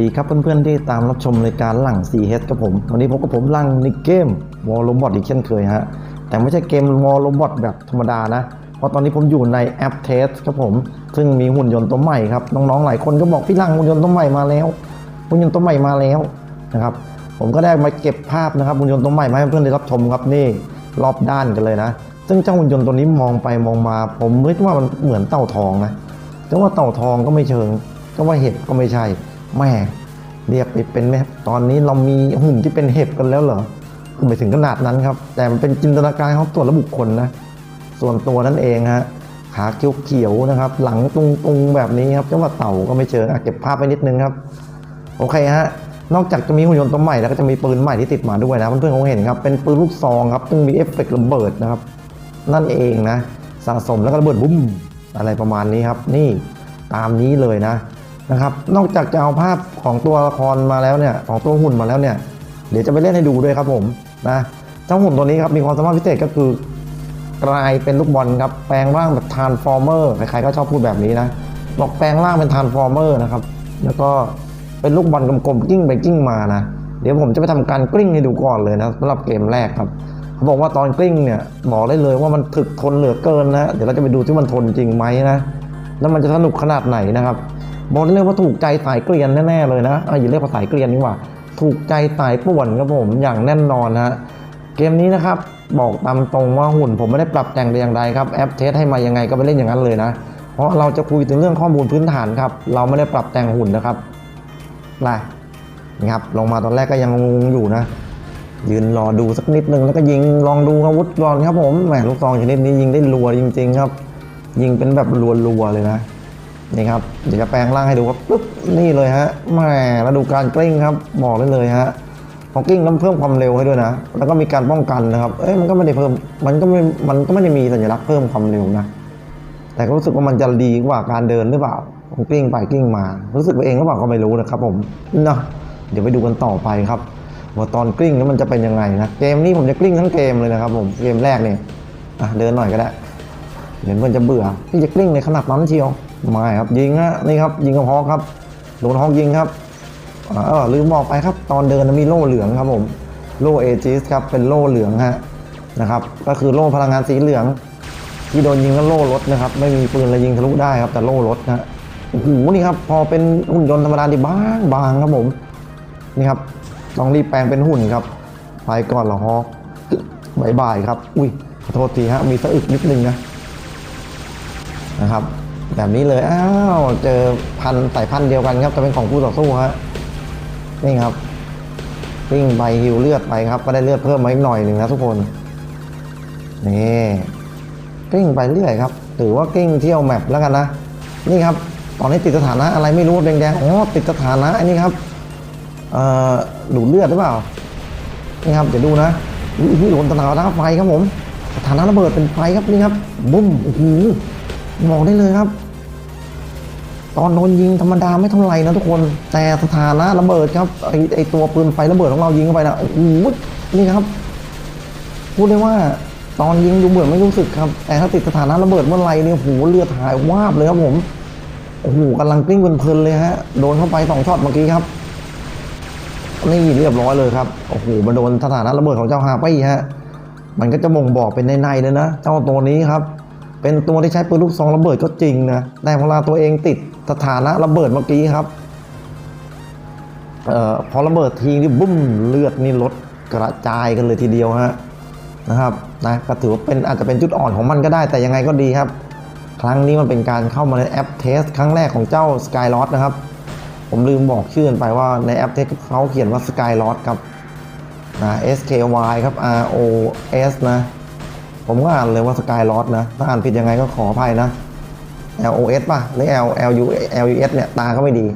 ดีครับเพื่อนๆที่ตามรับชมรายการหลัง 4H กับผมวันนี้พบกับผมหลังในเกมวอลโลบอทอีกเช่นเคยฮะ แต่ไม่ใช่เกมวอลโลบอทแบบธรรมดานะ เพราะตอนนี้ผมอยู่ในแอปเทสครับผม ซึ่งมีหุ่นยนต์ตัวใหม่ครับ น้องๆหลายคนก็บอกพี่หลังหุ่นยนต์ตัวใหม่มาแล้ว หุ่นยนต์ตัวใหม่มาแล้วนะครับ ผมก็ได้มาเก็บภาพนะครับหุ่นยนต์ตัวใหม่มาให้เพื่อนๆได้รับชมครับนี่รอบด้านกันเลยนะ ซึ่งเจ้าหุ่นยนต์ตัวนี้มองไปมองมา ผมคิดว่ามันเหมือนเต่าทองนะจะว่าเต่าทองก็ไม่เชิงจะว่าเห็บก็ไม่ใช่ แม่เรียกไปเป็นไหมตอนนี้เรามีหุ่นที่เป็นเห็บกันแล้วเหรอคือไม่ถึงขนาดนั้นครับ แต่มันเป็นจินตนาการของตัวและบุคคลนะ ส่วนตัวนั่นเองฮะขาเขียวๆนะครับ หลังตุงๆแบบนี้ครับจะว่าเต่าก็ไม่เชิงอะเก็บภาพไปนิดนึงครับ โอเคฮะนอกจากจะมีหุ่นยนต์ตัวใหม่แล้วก็จะมีปืนใหม่ที่ติดมาด้วยนะเพื่อนๆคงเห็นครับเป็นปืนลูกซองครับซึ่งมีเอฟเฟกต์ระเบิดนะครับ นั่นเองนะสะสมแล้วก็ระเบิดบุ้มอะไรประมาณนี้ครับ นี่ตามนี้เลยนะ นะครับ นอกจากจะเอาภาพของตัวละครมาแล้วเนี่ยของตัวหุ่นมาแล้วเนี่ย เดี๋ยวจะไปเล่นให้ดูด้วยครับผมนะเจ้าหุ่นตัวนี้ครับมีความสามารถพิเศษก็คือกลายเป็นลูกบอลครับแปลงร่างแบบทานฟอร์เมอร์ใครๆก็ชอบพูดแบบนี้นะบอกแปลงร่างเป็นทานฟอร์เมอร์นะครับแล้วก็เป็นลูกบอลกลมๆกิ้งไปกิ้งมานะเดี๋ยวผมจะไปทำการกลิ้งให้ดูก่อนเลยนะสำหรับเกมแรกครับเขาบอกว่าตอนกลิ้งเนี่ยบอกได้เลยว่ามันถึกทนเหลือเกินนะเดี๋ยวเราจะไปดูที่มันทนจริงไหมนะแล้วมันจะสนุกขนาดไหนนะครับ บอกเลยว่าถูกใจสายเกรียนแน่ๆเลยนะอะอย่าเรียกว่าสายเกรียนดีกว่า ถูกใจสายป่วนครับผมอย่างแน่นอนนะฮะเกมนี้นะครับบอกตามตรงว่าหุ่นผมไม่ได้ปรับแต่งแต่อย่างใดครับแอปเทสให้มายังไงก็ไปเล่นอย่างนั้นเลยนะ เพราะเราจะคุยถึงเรื่องข้อมูลพื้นฐานครับ เราไม่ได้ปรับแต่งหุ่นนะครับนะนี่ครับลงมาตอนแรกก็ยังงงอยู่นะ ยืนรอดูสักนิดนึงแล้วก็ยิงลองดูอาวุธก่อนครับผมแหมลูกซองชนิดนี้ยิงได้รัวจริง ๆ ครับ ยิงเป็นแบบรัวๆเลยนะ นี่ครับเดี๋ยวจะแปลงร่างให้ดูครับปุ๊บนี่เลยฮะแหมแล้วดูการกลิ้งครับบอกได้เลยฮะพอกิ้งแล้วเพิ่มความเร็วให้ด้วยนะ แล้วก็มีการป้องกันนะครับ เอ้ยมันก็ไม่ได้เพิ่ม มันก็ไม่ มันก็ไม่ได้มีสัญลักษณ์เพิ่มความเร็วนะ แต่ก็รู้สึกว่ามันจะดีกว่าการเดินหรือเปล่าผมกลิ้งไปกลิ้งมา รู้สึกไปเองหรือเปล่าก็ไม่รู้นะครับ ผมนะเดี๋ยวไปดูกันต่อไปครับ ว่าตอนกลิ้งแล้วมันจะเป็นยังไงนะ เกมนี้ผมจะกลิ้งทั้งเกมเลยนะครับ ผม เกมแรกเนี่ยอะเดินหน่อยก็ได้ เดี๋ยวมันจะเบื่อที่จะกลิ้งในขนาดนั้นเชียว ไม่ครับยิงฮะนี่ครับยิงกับฮอกครับโดนฮอกยิงครับเออลืมบอกไปครับตอนเดินมีโล่เหลืองครับผมโล่เอจิสครับเป็นโล่เหลืองฮะนะครับ ก็คือโล่พลังงานสีเหลือง ที่โดนยิงก็โล่รถนะครับ ไม่มีปืนอะไรยิงทะลุได้ครับ แต่โล่รถนะโอ้โหนี่ครับ พอเป็นหุ่นยนต์ธรรมดาดิบางบางครับผมนี่ครับต้องรีบแปลงเป็นหุ่นครับ ไปก่อนหรอฮอกบายบายครับ อุ้ยขอโทษทีฮะมีสะอึกนิดนึงนะนะครับ แบบนี้เลย อ้าว เจอพันสายพันธุ์เดียวกันครับแต่เป็นของคู่ต่อสู้ฮะนี่ครับวิ่งไปฮิวเลือดไปครับ ก็ได้เลือดเพิ่มมาอีกหน่อยหนึ่งนะทุกคนนี่กิ้งไปเรื่อยครับถือว่ากิ้งเที่ยวแมปแล้วกันนะนี่ครับ ตอนนี้ติดสถานะอะไรไม่รู้แดงๆอ๋อติดสถานะอันนี้ครับเอ่อดูดเลือดหรือเปล่านี่ครับเดี๋ยวดูนะอุ้ยอุ้ยโดนสถานะไฟครับผมสถานะระเบิดเป็นไฟครับนี่ครับบุ้มโอ้โห บอกได้เลยครับ ตอนโดนยิงธรรมดาไม่เท่าไหร่นะทุกคน แต่สถานะระเบิดครับไอไอตัวปืนไฟระเบิดของเรายิงเข้าไปนะโอ้โหนี่ครับ พูดได้ว่าตอนยิงดูเหมือนไม่รู้สึกครับ แต่ถ้าติดสถานะระเบิดเมื่อไหร่เนี่ยโอ้โหเลือดหายวาบเลยครับผมโอ้โหกำลังกลิ้งเพลินเลยฮะโดนเข้าไปสองช็อตเมื่อกี้ครับนี่เรียบร้อยเลยครับโอ้โหมาโดนสถานะระเบิดของเจ้าฮาไปฮะมันก็จะบ่งบอกเป็นในๆเลยนะ เจ้าตัวนี้ครับ เป็นตัวที่ใช้ปืนลูกซองระเบิดก็จริงนะ แต่เวลาตัวเองติดสถานะระเบิดเมื่อกี้ครับออพอระเบิดทีนี่บุ้มเลือดนี่ลดกระจายกันเลยทีเดียวฮะนะครับนะก็ถือว่าเป็นอาจจะเป็นจุดอ่อนของมันก็ได้แต่ยังไงก็ดีครับ ครั้งนี้มันเป็นการเข้ามาในแอปเทสครั้งแรกของเจ้า Skylot นะครับ ผมลืมบอกชื่อไปว่าในแอปเทสเขาเขียนว่า Skylot ครับนะ S K Y ครับ R O S นะ ผมก็อ่านเลยว่า Skylot นะถ้าอ่านผิดยังไงก็ขออภัยนะ L O S ป่ะ หรือ L L U L U S เนี่ย ตาก็ไม่ดี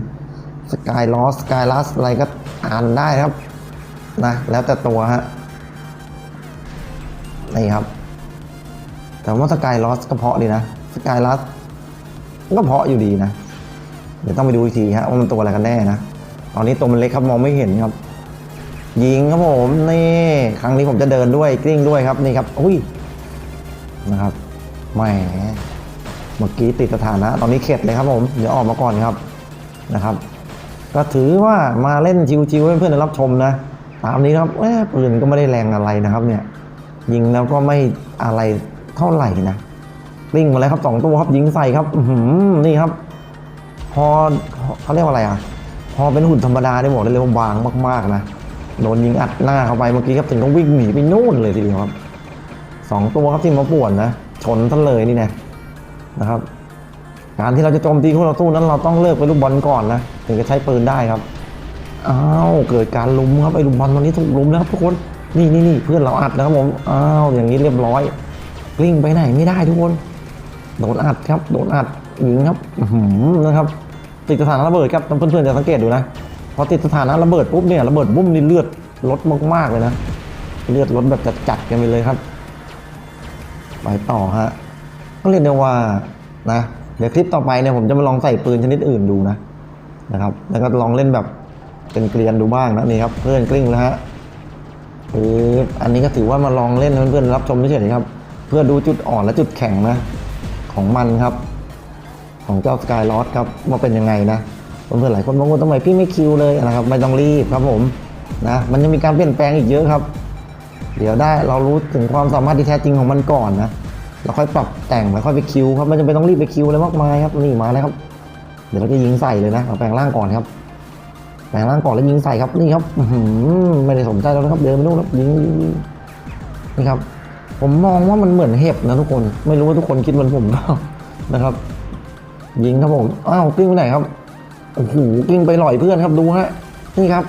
Skylot Skylus อะไรก็อ่านได้ครับนะแล้วแต่ตัวฮะนี่ครับ แต่ว่า Skylot ก็เพาะดีนะ Skylus ก็เพาะอยู่ดีนะ เดี๋ยวต้องไปดูอีกทีฮะว่ามันตัวอะไรกันแน่นะ ตอนนี้ตัวมันเล็กครับมองไม่เห็นครับ ยิงครับผมนี่ครั้งนี้ผมจะเดินด้วยกลิ้งด้วยครับนี่ครับอุ้ย นะครับแหมเมื่อกี้ติดสถานะ ตอนนี้เข็ดเลยครับผมเดี๋ยวออกมาก่อนครับนะครับ ก็ถือว่ามาเล่นชิวๆให้เพื่อนๆรับชมนะตามนี้นะครับแหมปืนก็ไม่ได้แรงอะไรนะครับ เนี่ย ยิงแล้วก็ไม่อะไรเท่าไหร่นะวิ่งมาแล้วครับสองตัวครับยิงใส่ครับอือหือนี่ครับ พอเขาเรียกว่าอะไรอะ พอเป็นหุ่นธรรมดาได้บอกได้เลยว่าบางมาก ๆ นะโดนยิงอัดหน้าเข้าไปเมื่อกี้ครับถึงก็วิ่งหนีไปนู่นเลยทีเดียวครับ สองตัวครับที่มาป่วนนะ ชนท่านเลยนี่นะนะครับ การที่เราจะโจมตีคู่ต่อสู้นั้นเราต้องเลิกไปลูกบอลก่อนนะถึงจะใช้ปืนได้ครับอ้าวเกิดการลุมครับไอ้ลูกบอลตัวนี้ถูกลุมแล้วครับทุกคนนี่นี่นี่เพื่อนเราอัดนะครับผมอ้าวอย่างนี้เรียบร้อยกลิ้งไปไหนไม่ได้ทุกคนโดนอัดครับโดนอัดยิงครับหือนะครับ ติดสถานะระเบิดครับเพื่อนๆจะสังเกตดูนะพอติดสถานะระเบิดปุ๊บเนี่ยระเบิดบุ้มนี่เลือดลดมากๆเลยนะเลือดลดแบบจัดๆกันไปเลยครับ ไปต่อฮะก็เรียกได้ว่านะเดี๋ยวคลิปต่อไปเนี่ยผมจะมาลองใส่ปืนชนิดอื่นดูนะนะครับ แล้วก็ลองเล่นแบบเป็นเกลียนดูบ้างนะนี่ครับเพื่อนกลิ้งแล้วฮะเอออันนี้ก็ถือว่ามาลองเล่นเพื่อนๆรับชมเฉยๆครับ เพื่อดูจุดอ่อนและจุดแข็งนะ ของมันครับ ของเจ้าสกายลอสครับว่าเป็นยังไงนะเพื่อนๆหลายคนบอกว่าทำไมพี่ไม่คิวเลยนะครับไม่ต้องรีบครับผมนะมันยังมีการเปลี่ยนแปลงอีกเยอะครับ เดี๋ยวได้เรารู้ถึงความสามารถที่แท้จริงของมันก่อนนะเราค่อยปรับแต่งแล้วค่อยไปคิวครับไม่จำเป็นต้องรีบไปคิวเลยมากมายครับนี่มาแล้วครับ เดี๋ยวเราจะยิงใส่เลยนะเราแปลงร่างก่อนครับแปลงร่างก่อนแล้วยิงใส่ครับนี่ครับอืไม่ได้สนใจแล้วนะครับเดินไปนู่นครับยิงนี่ครับ ผมมองว่ามันเหมือนเห็บนะทุกคนไม่รู้ว่าทุกคนคิดเหมือนผมหรือเปล่านะครับ ยิงครับผมอ้าวกลิ้งไปไหนครับโอ้โหกลิ้งไปหล่อยเพื่อนครับดูฮะนี่ครับ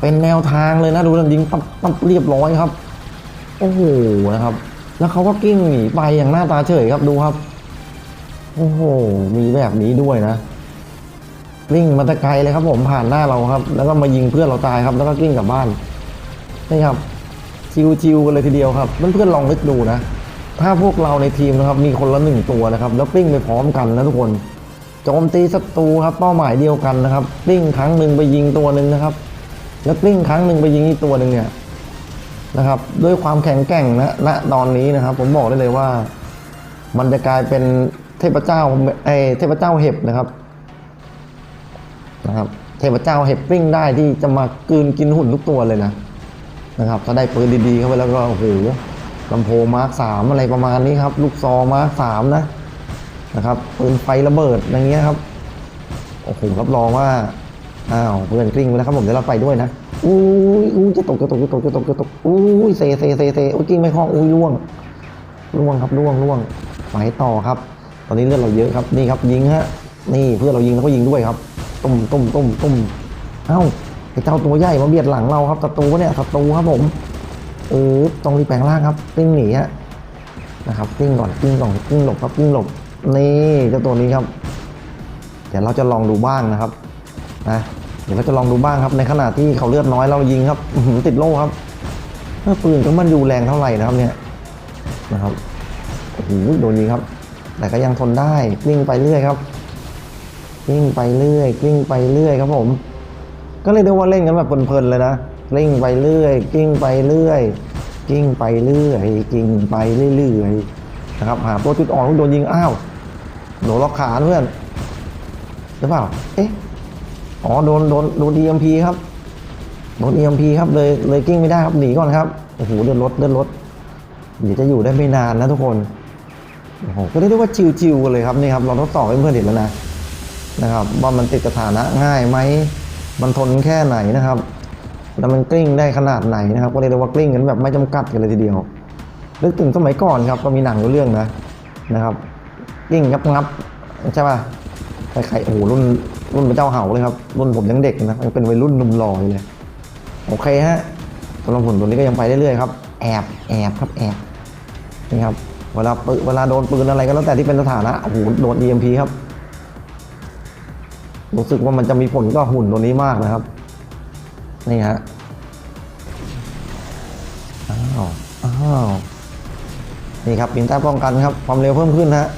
เป็นแนวทางเลยนะดูนะยิงปั๊บปั๊บเรียบร้อยครับ โอ้โหนะครับ แล้วเขาก็กิ้งหนีไปอย่างหน้าตาเฉยครับดูครับ โอ้โห มีแบบนี้ด้วยนะกลิ้งมาตะไกลเลยครับ ผมผ่านหน้าเราครับ แล้วก็มายิงเพื่อนเราตายครับ แล้วก็กิ้งกลับบ้านนี่ครับชิวๆกันเลยทีเดียวครับเพื่อนๆลองนึกดูนะถ้าพวกเราในทีมนะครับ มีคนละหนึ่งตัวนะครับ แล้วปิ้งไปพร้อมกันนะทุกคนโจมตีศัตรูครับ เป้าหมายเดียวกันนะครับปิ้งครั้งหนึ่งไปยิงตัวหนึ่งนะครับ แล้วปิ้งครั้งหนึ่งไปยิงอีกตัวหนึ่งเนี่ย นะครับ ด้วยความแข็งแกร่งนะณตอนนี้นะครับ ผมบอกได้เลยว่า มันจะกลายเป็นเทพเจ้าไอเทพเจ้าเห็บนะครับนะครับ เทพเจ้าเห็บปิ้งได้ที่จะมากลืนกินหุ่นทุกตัวเลยนะนะครับ ถ้าได้ปืนดีๆเข้าไปแล้วก็โอ้โหลำโพงมาร์คสามอะไรประมาณนี้ครับ ลูกซองมาร์คสามนะนะครับปืนไฟระเบิดอย่างเงี้ยครับโอ้โหรับรองว่าอ้าวเพื่อนกลิ้งไปแล้วครับผมเดี๋ยวเราไปด้วยนะ อู้ยอู้ยจะตกจะตกจะตกจะตกจะตกอู้ยเซเซเซเซโอ้ยกลิ้งไม่คล่องอู้ยล่วงล่วงครับล่วงล่วงไปต่อครับ ตอนนี้เลือดเราเยอะครับนี่ครับยิงฮะนี่เพื่อนเรายิงแล้วก็ยิงด้วยครับตุ้มตุ้มตุ้มตุ้มเอ้าไอ้เจ้าตัวใหญ่มาเบียดหลังเราครับศัตรูเนี่ยศัตรูครับผมเออต้องรีบแปลงร่างครับกิ้งหนีอะนะครับกิ้งก่อนกิ้งก่อนกิ้งหลบครับกิ้งหลบนี่เจ้าตัวนี้ครับ เดี๋ยวเราจะลองดูบ้างนะครับนะ เดี๋ยวเราจะลองดูบ้างครับในขณะที่เขาเลือดน้อยเรายิงครับติดโล่ครับเมื่อปืนก็มันอยู่แรงเท่าไหร่นะครับเนี่ยนะครับโอ้โหโดนยิงครับ แต่ก็ยังทนได้กลิ้งไปเรื่อยครับกลิ้งไปเรื่อยกลิ้งไปเรื่อยครับผม ก็เลยกได้ว่าเล่นกันแบบเพลินๆเลยนะเล่งไปเรื่อยกิ้งไปเรื่อยกิ้งไปเรื่อยกิ้งไปเรื่อยนะครับหาตัวจุดอ่อนโดนยิงอ้าวโดนล็อกขาเพื่อนหรือเปล่า เอ๊ะ อ๋อโดนโดนโดน EMP ครับโดน EMP ครับเลยเลยกิ้งไม่ได้ครับหนีก่อนครับโอ้โหเดินรถเดินรถเดี๋ยวจะอยู่ได้ไม่นานนะทุกคนโอ้โหก็เรียกได้ว่าชิวๆกันเลยครับนี่ครับเราทดสอบให้เพื่อนเห็นแล้วนะนะครับ ว่ามันติดสถานะง่ายไหมมันทนแค่ไหนนะครับแล้วมันกลิ้งได้ขนาดไหนนะครับ ก็เรียกได้ว่ากลิ้งกันแบบไม่จำกัดกันเลยทีเดียวนึกถึงสมัยก่อนครับก็มีหนังเรื่องนะนะครับกลิ้งงับงับใช่ป่ะใครๆโอ้โหรุ่น รุ่นพระเจ้าเห่าเลยครับ รุ่นผมยังเด็กนะยังเป็นวัยรุ่นหนุ่มหล่ออยู่เลย โอเคฮะสำหรับผลตัวนี้ก็ยังไปเรื่อยๆครับ แอบแอบครับแอบนี่ครับ เวลาปืนเวลาโดนปืนอะไรก็แล้วแต่ที่เป็นสถานะ โอ้โห โดน EMP ครับ รู้สึกว่ามันจะมีผลก็หุ่นตัวนี้มากนะครับ นี่ฮะ อ้าว อ้าว นี่ครับปินใต้ป้องกันครับ ความเร็วเพิ่มขึ้นฮะ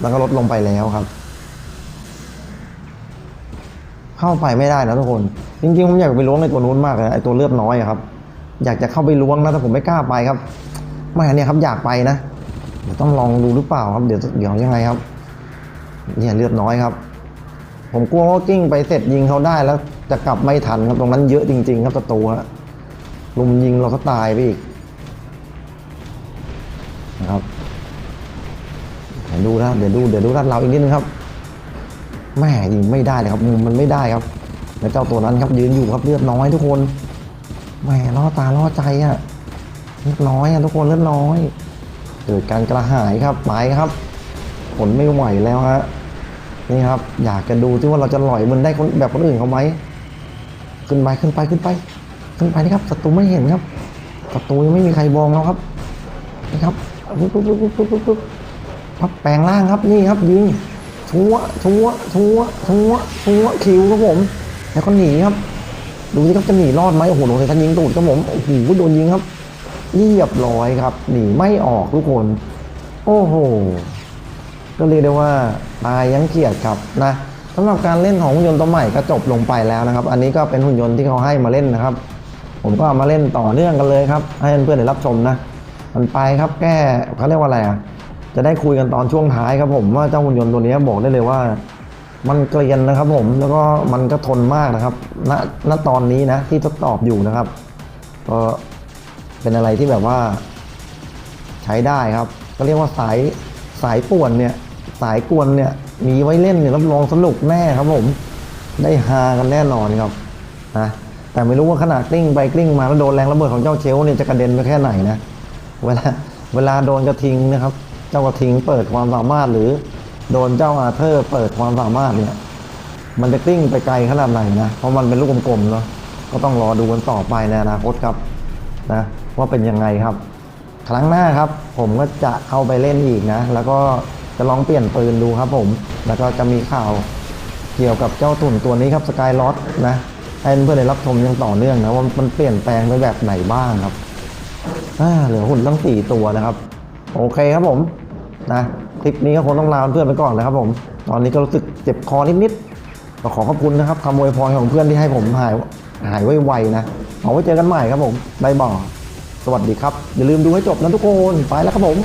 แล้วก็ลดลงไปแล้วครับ เข้าไปไม่ได้นะทุกคน จริงๆผมอยากไปล้วงในตัวนู้นมากเลยไอตัวเลือดน้อยครับ อยากจะเข้าไปล้วงนะแต่ผมไม่กล้าไปครับไม่เนี้ยครับอยากไปนะเดี๋ยวต้องลองดูหรือเปล่าครับเดี๋ยวเดี๋ยวยังไงครับเนี่ยเลือดน้อยครับ ผมกลัวว่ากิ้งไปเสร็จยิงเขาได้แล้วจะกลับไม่ทันครับตรงนั้นเยอะจริง ๆ ครับศัตรูฮะลุมยิงเราก็ตายไปอีกนะครับเดี๋ยวดูนะเดี๋ยวดูเดี๋ยวดูรัดเราอีกนิดนึงครับ แม่ยิงไม่ได้เลยครับมุมมันไม่ได้ครับ แล้วเจ้าตัวนั้นครับยืนอยู่ครับเลือดน้อยทุกคนแหม่ล่อตาล่อใจอะเลือดน้อยอะทุกคนเลือดน้อยเกิดการกระหายครับไปครับ ผลไม่ไหวแล้วฮะนี่ครับ อยากจะดูที่ว่าเราจะหล่อยมันได้คนแบบคนอื่นเขาไหมขึ้นไปขึ้นไปขึ้นไป ขึ้นไปนี่ครับศัตรูไม่เห็นครับศัตรูยังไม่มีใครบองเราครับนี่ครับปุ๊บปุ๊บปุ๊บปุ๊บปุ๊บปุ๊บพับแปลงร่างครับนี่ครับยิง ชัวชัวชัวชัวชัวคิวครับผม แล้วก็หนีครับ ดูสิครับจะหนีรอดไหมโอ้โหโดนท่านยิงตูดครับผมโอ้โหโดนยิงครับเรียบร้อยครับ หนีไม่ออกทุกคน โอ้โหก็เรียกได้ว่าตายยังเกียดครับนะสำหรับการเล่นของหุ่นยนต์ตัวใหม่ก็จบลงไปแล้วนะครับ อันนี้ก็เป็นหุ่นยนต์ที่เขาให้มาเล่นนะครับ ผมก็ามาเล่นต่อเนื่องกันเลยครับ ให้เพื่อนๆได้รับชมนะ มันไปครับแก้เขาเรียกว่าอะไรอะ จะได้คุยกันตอนช่วงท้ายครับผมว่าเจ้าหุ่นยนต์ตัวนี้บอกได้เลยว่า มันเกลียนนะครับผมแล้วก็มันก็ทนมากนะครับณณตอนนี้นะที่ทดสอบอยู่นะครับก็เป็นอะไรที่แบบว่า ใช้ได้ครับ ก็เรียกว่าสายสายป่วนเนี่ยสายกวนเนี่ยมีไว้เล่นเนี่ยรับรองสนุกแน่ครับผม ได้ฮากันแน่นอนครับนะแต่ไม่รู้ว่าขนาดกลิ้งไปกลิ้งมาแล้วโดนแรงระเบิดของเจ้าเชลฟ์เนี่ยจะกระเด็นไปแค่ไหนนะเวลาเวลาโดนกระทิงนะครับ เจ้ากระทิงเปิดความสามารถหรือโดนเจ้าอาเธอร์เปิดความสามารถเนี่ย มันจะกลิ้งไปไกลขนาดไหนนะ เพราะมันเป็นลูกกลมๆเนาะก็ต้องรอดูกันต่อไปในอนาคตครับนะว่าเป็นยังไงครับ ครั้งหน้าครับ ผมก็จะเข้าไปเล่นอีกนะ แล้วก็จะลองเปลี่ยนปืนดูครับผม แล้วก็จะมีข่าวเกี่ยวกับเจ้าตุ่นตัวนี้ครับสกายลอตนะให้เพื่อนๆได้รับชมอยังต่อเนื่องนะว่ามันเปลี่ยนแปลงไปแบบไหนบ้างครับอ่าเหลือหุ่นตั้งสี่ตัวนะครับ โอเคครับผม นะคลิปนี้ก็คงต้องลาเพื่อนไปก่อนนะครับผม ตอนนี้ก็รู้สึกเจ็บคอนิดๆก็ขอขอบคุณนะครับคำอวยพรของเพื่อนที่ให้ผมหายหายไวๆนะเอาไว้เจอกันใหม่ครับผมบายบายสวัสดีครับ อย่าลืมดูให้จบนะทุกคน ไปแล้วครับผม